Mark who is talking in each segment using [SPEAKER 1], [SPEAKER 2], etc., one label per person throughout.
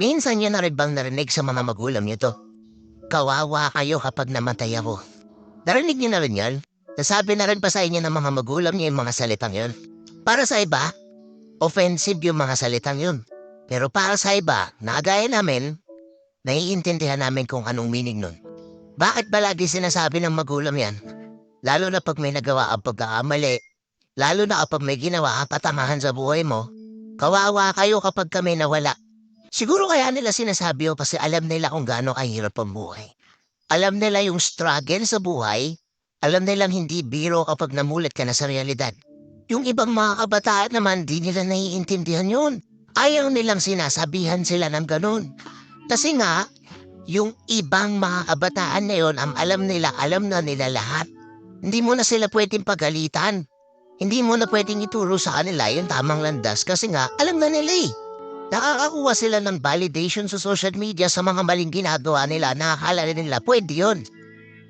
[SPEAKER 1] Minsan niyo na rin bang narinig sa mga magulang niyo to? Kawawa kayo kapag namatay ako. Narinig niyo na rin yan? Nasabi na rin pa sa inyo ng mga magulang niyo yung mga salitang yun? Para sa iba, offensive yung mga salitang yun. Pero para sa iba, nagaya namin, naiintindihan namin kung anong meaning nun. Bakit ba lagi sinasabi ng magulang yan? Lalo na pag may nagawa ang pagkakamali, lalo na kapag may ginawa ang katamahan sa buhay mo, kawawa kayo kapag kami nawala. Siguro kaya nila sinasabi yun kasi alam nila kung gaano kahirap ang buhay. Alam nila yung struggle sa buhay, alam nilang hindi biro kapag namulat ka na sa realidad. Yung ibang mga kabataan naman, di nila naiintindihan yun. Ayaw nilang sinasabihan sila ng ganun. Kasi nga, yung ibang mga kabataan na yun, ang alam nila, alam na nila lahat. Hindi mo na sila pwedeng pagalitan. Hindi mo na pwedeng ituro sa kanila yung tamang landas kasi nga, alam na nila eh. Nakakakuha sila ng validation sa social media sa mga maling ginagawa nila. Nakakala nila pwede yun.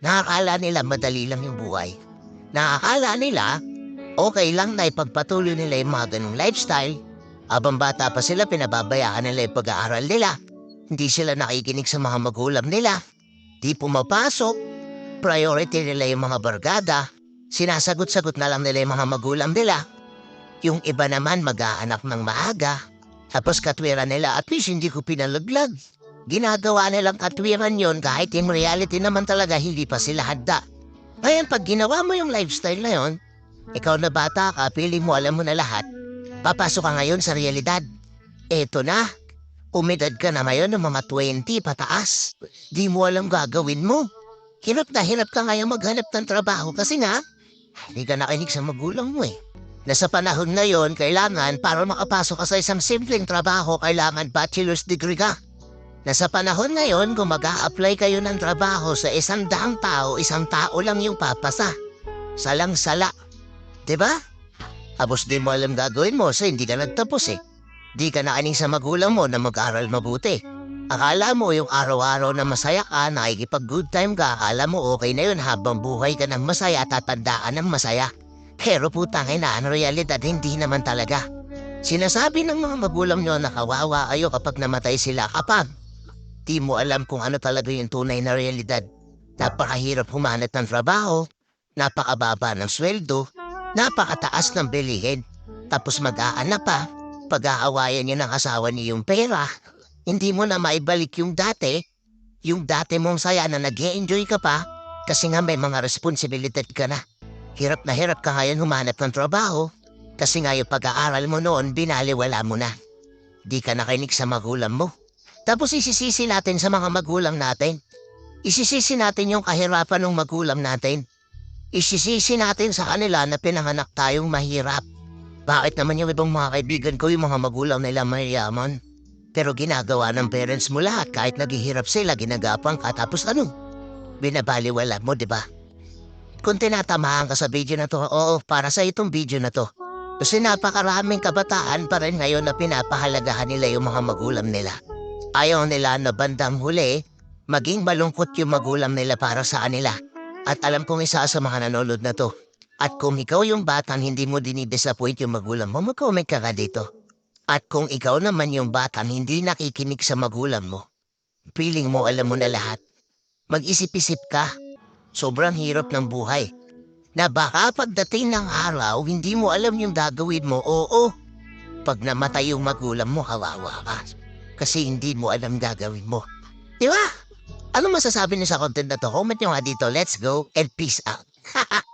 [SPEAKER 1] Nakakala nila madali lang yung buhay. Nakakala nila okay lang na ipagpatuloy nila yung mga ganong lifestyle. Habang bata pa sila, pinababayaan nila yung pag-aaral nila. Hindi sila nakikinig sa mga magulang nila. Di pumapasok. Priority nila yung mga bargada. Sinasagot-sagot na lang nila yung mga magulang nila. Yung iba naman mag-aanak ng maaga. Tapos katwiran nila at least hindi ko pinalaglag. Ginagawa nilang katwiran yon kahit in reality naman talaga hindi pa sila handa. Ngayon pag ginawa mo yung lifestyle na yon, ikaw na bata ka, piling mo alam mo na lahat, papasok ka ngayon sa realidad. Eto na, umedad ka na ngayon ng mga 20 pataas. Di mo alam gagawin mo. Hirap na hirap ka ngayon maghanap ng trabaho kasi nga, hindi ka nakinig sa magulang mo eh. Nasa panahon na yon, kailangan para makapasok ka sa isang simpleng trabaho, kailangan bachelor's degree ka. Nasa panahon ngayon, kung mag apply kayo ng trabaho sa isang daang tao, isang tao lang yung papasa. Salang sala. 'Di ba? Tapos di mo alam gagawin mo sa hindi ka nagtapos eh. Di ka nakaning sa magulang mo na mag-aral mabuti. Akala mo yung araw-araw na masaya ka, nakikipag good time ka, akala mo okay na yun habang buhay ka ng masaya, tatandaan ng masaya. Pero putang ina, ang realidad hindi naman talaga. Sinasabi ng mga magulang nyo na kawawa kayo kapag namatay sila kapag di mo alam kung ano talaga yung tunay na realidad. Napakahirap humanap ng trabaho, napakababa ng sweldo, napakataas ng bilihin, tapos mag-aanap pa, pag-aawayan niyo ng asawa niyo yung pera, hindi mo na maibalik yung dati, yung dati mong saya na nag enjoy ka pa, kasi nga may mga responsibilidad ka na. Hirap na hirap ka ngayon humanap ng trabaho kasi nga yung pag-aaral mo noon binaliwala mo na. Di ka nakinig sa magulang mo. Tapos isisisi natin sa mga magulang natin. Isisisi natin yung kahirapan ng magulang natin. Isisisi natin sa kanila na pinanganak tayong mahirap. Bakit naman yung ibang mga kaibigan ko yung mga magulang nila mayayaman? Pero ginagawa ng parents mo lahat kahit naghihirap sila, ginagapang ka tapos ano? Binabaliwala mo, di ba? Kung tinatamaan ka sa video na to, oo, para sa itong video na to. Kasi napakaraming kabataan pa rin ngayon na pinapahalagahan nila yung mga magulang nila. Ayaw nila na bandang huli, maging malungkot yung magulang nila para sa kanila. At alam kong isa sa mga nanonood na to. At kung ikaw yung batang hindi mo dinidisappoint yung magulang mo, mag-comment ka ka dito. At kung ikaw naman yung batang hindi nakikinig sa magulang mo, feeling mo alam mo na lahat, mag-isip-isip ka. Sobrang hirap ng buhay. Na baka pagdating ng araw, hindi mo alam yung gagawin mo, oo. Pag namatay yung magulang mo, kawawa ka. Kasi hindi mo alam gagawin mo. Di ba? Ano masasabi niyo sa content na to? Comment nyo nga dito. Let's go and peace out.